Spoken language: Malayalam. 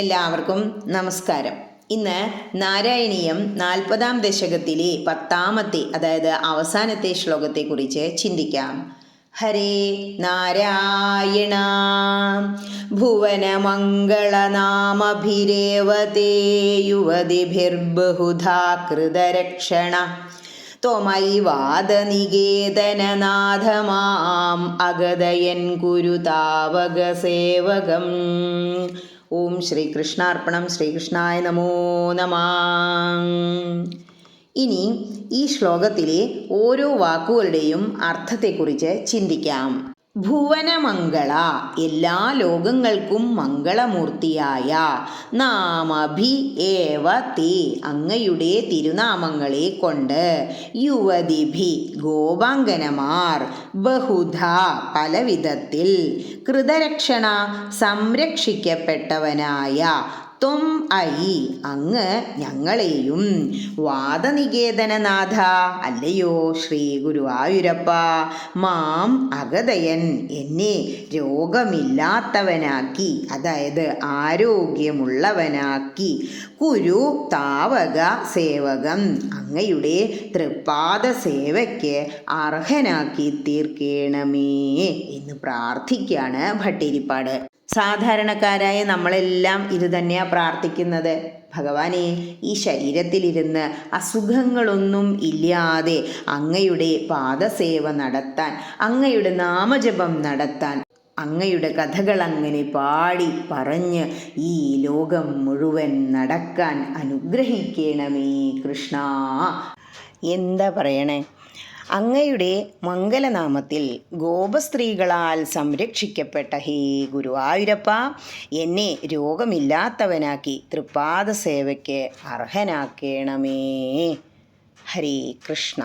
എല്ലാവർക്കും നമസ്കാരം. ഇന്ന് നാരായണീയം നാൽപ്പതാം ദശകത്തിലെ പത്താമത്തെ അതായത് അവസാനത്തെ ശ്ലോകത്തെ കുറിച്ച് ചിന്തിക്കാം. ഹരേ നാരായണ. ഭുവനമംഗളനാമഭിരേവതേ യുവതിഭിർബഹുധാ കൃതരക്ഷണ അഗതയൻ കുരു താവകസേവകം. ഓം ശ്രീകൃഷ്ണാർപ്പണം ശ്രീകൃഷ്ണായ നമോ നമ. ഇനി ഈ ശ്ലോകത്തിലെ ഓരോ വാക്കുകളുടെയും അർത്ഥത്തെക്കുറിച്ച് ചിന്തിക്കാം. ഭുവനമംഗള. എല്ലാ ലോകങ്ങൾക്കും മംഗളമൂർത്തിയായ നാമഭി ഏവ തേ അങ്ങയുടെ തിരുനാമങ്ങളെ കൊണ്ട് യുവതിഭി ഗോപാങ്കനമാർ ബഹുധ പലവിധത്തിൽ കൃതരക്ഷണ സംരക്ഷിക്കപ്പെട്ടവനായ ത്വം ഐ അങ്ങ് ഞങ്ങളെയും. വാദനികേതനനാഥ. അല്ലയോ ശ്രീ ഗുരുവായൂരപ്പ. മാം അഗതയൻ എന്നെ രോഗമില്ലാത്തവനാക്കി അതായത് ആരോഗ്യമുള്ളവനാക്കി. കുരു താവക സേവകം. അങ്ങയുടെ തൃപ്പാദ സേവയ്ക്ക് അർഹനാക്കി തീർക്കേണമേ എന്ന് പ്രാർത്ഥിക്കുകയാണ് ഭട്ടേരിപ്പാട്. സാധാരണക്കാരായ നമ്മളെല്ലാം ഇത് തന്നെയാണ് പ്രാർത്ഥിക്കുന്നത്. ഭഗവാനെ ഈ ശരീരത്തിലിരുന്ന് അസുഖങ്ങളൊന്നും ഇല്ലാതെ അങ്ങയുടെ പാദസേവ നടത്താൻ അങ്ങയുടെ നാമജപം നടത്താൻ അങ്ങയുടെ കഥകൾ അങ്ങനെ പാടി പറഞ്ഞ് ഈ ലോകം മുഴുവൻ നടക്കാൻ അനുഗ്രഹിക്കണമേ കൃഷ്ണ. എന്താ പറയണേ? അങ്ങയുടെ മംഗലനാമത്തിൽ ഗോപസ്ത്രീകളാൽ സംരക്ഷിക്കപ്പെട്ട ഹേ ഗുരുവായൂരപ്പ എന്നെ രോഗമില്ലാത്തവനാക്കി തൃപ്പാദ സേവയ്ക്ക് അർഹനാക്കേണമേ. ഹരേ കൃഷ്ണ.